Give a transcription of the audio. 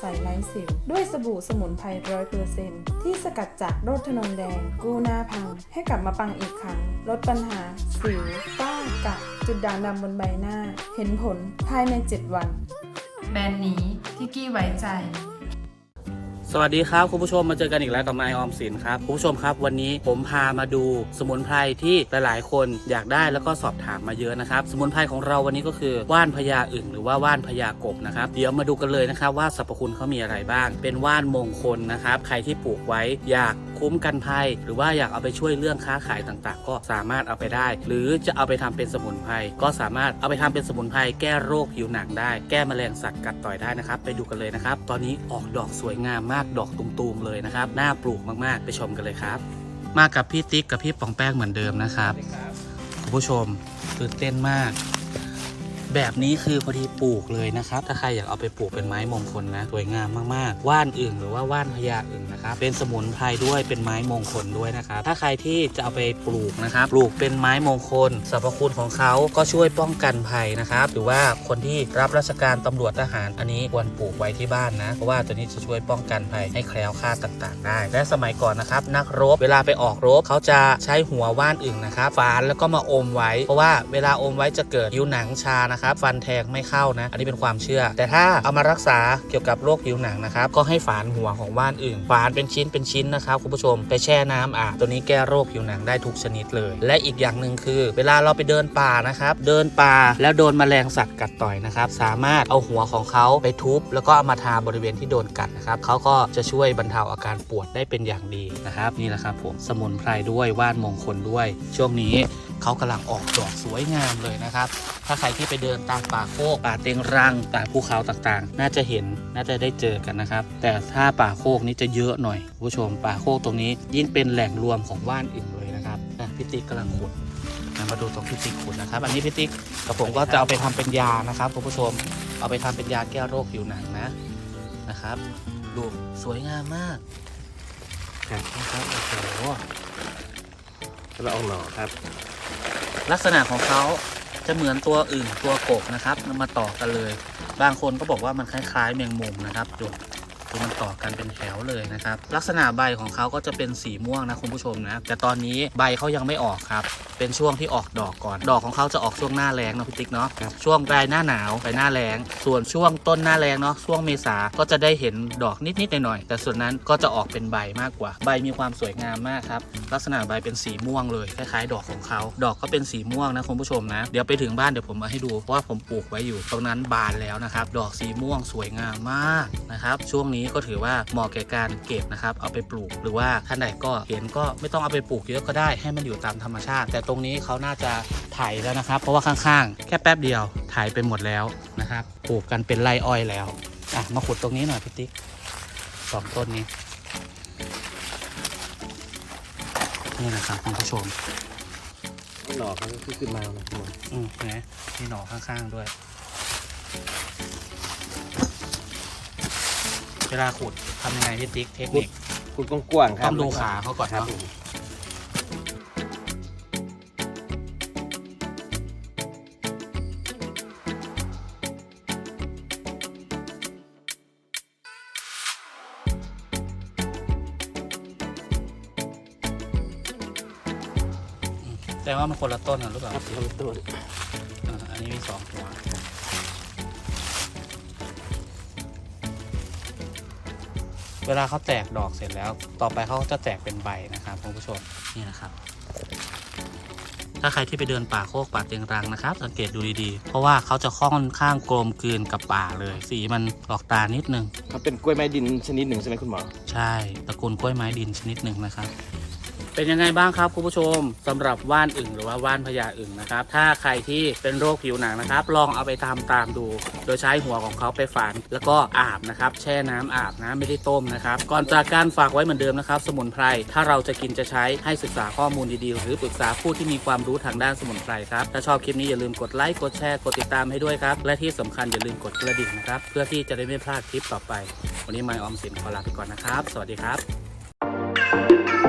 ใสไร้สิว ด้วยสบู่สมุนไพรร้อยเปอร์เซ็นที่สกัดจากโรสธนงแดง กู้หน้าพัง ให้กลับมาปังอีกครั้ง ลดปัญหา สิวฝ้ากระจุดด่างดำบนใบหน้า เห็นผลภายใน 7 วัน แบรนด์นี้ที่กี้ไว้ใจ สวัสดีครับ คุณผู้ชมมาเจอกันอีกแล้วกับไมออมสินครับ คุณผู้ชมครับ วันนี้ผมพามาดูสมุนไพรที่หลาย ๆ คนอยากได้แล้วก็สอบถามมาเยอะนะครับ สมุนไพรของเราวันนี้ก็คือว่านพญาอึ่งหรือว่าว่านพญากบนะครับเดี๋ยวมาดูกันเลยนะครับว่าสรรพคุณเขามีอะไรบ้าง เป็นว่านมงคลนะครับใครที่ปลูกไว้อยาก คุ้มกันภัย หรือว่าอยากเอาไปช่วยเรื่องค้าขายต่างๆ ก็สามารถเอาไปได้ หรือจะเอาไปทำเป็นสมุนไพรก็สามารถเอาไปทำเป็นสมุนไพรแก้โรคผิวหนังได้ แก้แมลงสัตว์กัดต่อยได้นะครับ ไปดูกันเลยนะครับ ตอนนี้ออกดอกสวยงามมากดอกตุมๆเลยนะครับน่าปลูกมากๆ ไปชมกันเลยครับ มากับพี่ติ๊กกับพี่ปองแป้งเหมือนเดิมนะครับคุณผู้ชมตื่นเต้นมาก แบบนี้คือพอดีปลูกเลยนะครับ ถ้าใครอยากเอาไปปลูกเป็นไม้มงคลนะสวยงามมากๆ ว่านอึ่งหรือว่าว่านพญาอึ่งนะครับ เป็นสมุนไพรด้วยเป็นไม้มงคลด้วยนะครับ ถ้าใครที่จะเอาไปปลูกนะครับ ปลูกเป็นไม้มงคลสรรพคุณของเขาก็ช่วยป้องกันภัยนะครับ หรือว่าคนที่รับราชการตำรวจทหารอันนี้ควรปลูกไว้ที่บ้านนะ เพราะว่าตัวนี้จะช่วยป้องกันภัยให้แคล้วคลาดต่าง ๆ ได้ และสมัยก่อนนะครับ นักรบเวลาไปออกรบเขาจะใช้หัวว่านอึ่งนะครับ ฝานแล้วก็มาอมไว้ เพราะว่าเวลาอมไว้จะเกิดผิวหนังชานะครับฟันแทงไม่เข้านะ อันนี้เป็นความเชื่อ แต่ถ้าเอามารักษาเกี่ยวกับโรคผิวหนังนะครับก็ให้ฝานหัวของว่านอึ่งฝานเป็นชิ้นเป็นชิ้นนะครับคุณผู้ชมไปแช่น้ำอาบตัวนี้แก้โรคผิวหนังได้ทุกชนิดเลย และอีกอย่างหนึ่งคือ เวลาเราไปเดินป่านะครับเดินป่าแล้วโดนแมลงสัตว์กัดต่อยนะครับสามารถเอาหัวของเขาไปทุบ แล้วก็เอามาทาบริเวณที่โดนกัดนะครับเขาก็จะช่วยบรรเทาอาการปวดได้เป็นอย่างดีนะครับนี่แหละครับผมสมุนไพรด้วยว่านมงคลด้วย ช่วงนี้ เขากำลังออกดอกสวยงามเลยนะครับ ถ้าใครที่ไปเดินตามป่าโคกป่าเต็งรังป่าภูเขาต่างๆ น่าจะเห็นน่าจะได้เจอกันนะครับ แต่ถ้าป่าโคกนี้จะเยอะหน่อยคุณผู้ชมป่าโคกตรงนี้ยิ่งเป็นแหล่งรวมของว่านอื่นเลยนะครับอะพี่ติ๊กกำลังขุดนะมาดูตรงพี่ติ๊กขุดนะครับ อันนี้พี่ติ๊กกับผมก็จะเอาไปทำเป็นยานะครับคุณผู้ชมเอาไปทำเป็นยาแก้โรคผิวหนังนะนะครับดูสวยงามมากนะครับโอ้โหละอองหน่อครับ ลักษณะของเขาจะเหมือนตัวอื่นตัวกบนะครับนำมาต่อกันเลย บางคนก็บอกว่ามันคล้าย ๆ แมงมุมนะครับดู ดูมันต่อกันเป็นแถวเลยนะครับ ลักษณะใบของเขาก็จะเป็นสีม่วงนะคุณผู้ชมนะ แต่ตอนนี้ใบเขายังไม่ออกครับ เป็นช่วงที่ออกดอกก่อน ดอกของเขาจะออกช่วงหน้าแรงเนาะพี่ติ๊กเนาะครับช่วงปลายหน้าหนาวไปหน้าแรง ส่วนช่วงต้นหน้าแรงเนาะ ช่วงเมษาก็จะได้เห็นดอกนิดๆหน่อยๆ แต่ส่วนนั้นก็จะออกเป็นใบมากกว่า ใบมีความสวยงามมากครับ ลักษณะใบเป็นสีม่วงเลยคล้ายๆ ดอกของเขา ดอกก็เป็นสีม่วงนะคุณผู้ชมนะ เดี๋ยวไปถึงบ้านเดี๋ยวผมมาให้ดูเพราะว่าผมปลูกไว้อยู่ ตรงนั้นบานแล้วนะครับ ดอกสีม่วงสวยงามมากนะครับ ช่วงนี้ก็ถือว่าเหมาะแก่การเก็บนะครับเอาไปปลูก หรือว่าท่านใดก็เห็นก็ไม่ต้องเอาไปปลูกเยอะก็ได้ให้มันอยู่ตามธรรมชาติ แต่ตรงนี้เขาน่าจะไถแล้วนะครับ เพราะว่าข้างๆ แค่แป๊บเดียวไถไปหมดแล้วนะครับปลูกกันเป็นไร่อ้อยแล้วอะมาขุดตรงนี้หน่อยพี่ติ๊กสองต้นนี้นี่นะครับคุณผู้ชมหน่อเขาคือขึ้นมานะคุณอืมนะมีหน่อข้างๆด้วย เวลาขุดทำยังไงพี่ติ๊กเทคนิคคุณกว้างๆครับต้องดูขาเขาก่อนครับเนาะผมแต่ว่ามันคนละต้นกันหรือเปล่าครับลำต้น อ่าอันนี้มีสองหัว เวลาเขาแตกดอกเสร็จแล้ว ต่อไปเขาก็จะแตกเป็นใบนะครับคุณผู้ชมนี่นะครับ ถ้าใครที่ไปเดินป่าโคกป่าเตียงรังนะครับ สังเกตดูดีๆ เพราะว่าเขาจะค่อนข้างกลมกลืนกับป่าเลย สีมันออกตานิดนึงเขาเป็นกล้วยไม้ดินชนิดหนึ่งใช่ไหมคุณหมอ ใช่ตระกูลกล้วยไม้ดินชนิดหนึ่งนะครับ เป็นยังไงบ้างครับคุณผู้ชมสำหรับว่านอึ่งหรือว่าว่านพญาอึ่งนะครับ ถ้าใครที่เป็นโรคผิวหนังนะครับ ลองเอาไปทำตามดู โดยใช้หัวของเขาไปฝานแล้วก็อาบนะครับ แช่น้ำอาบนะไม่ได้ต้มนะครับ ก่อนจากการฝากไว้เหมือนเดิมนะครับ สมุนไพรถ้าเราจะกินจะใช้ให้ศึกษาข้อมูลดีๆ หรือปรึกษาผู้ที่มีความรู้ทางด้านสมุนไพรครับถ้าชอบคลิปนี้อย่าลืมกดไลค์กดแชร์กดติดตามให้ด้วยครับและที่สำคัญอย่าลืมกดกระดิ่งนะครับเพื่อที่จะได้ไม่พลาดคลิปต่อไป วันนี้ไมออมสินขอลาไปก่อนนะครับ สวัสดีครับ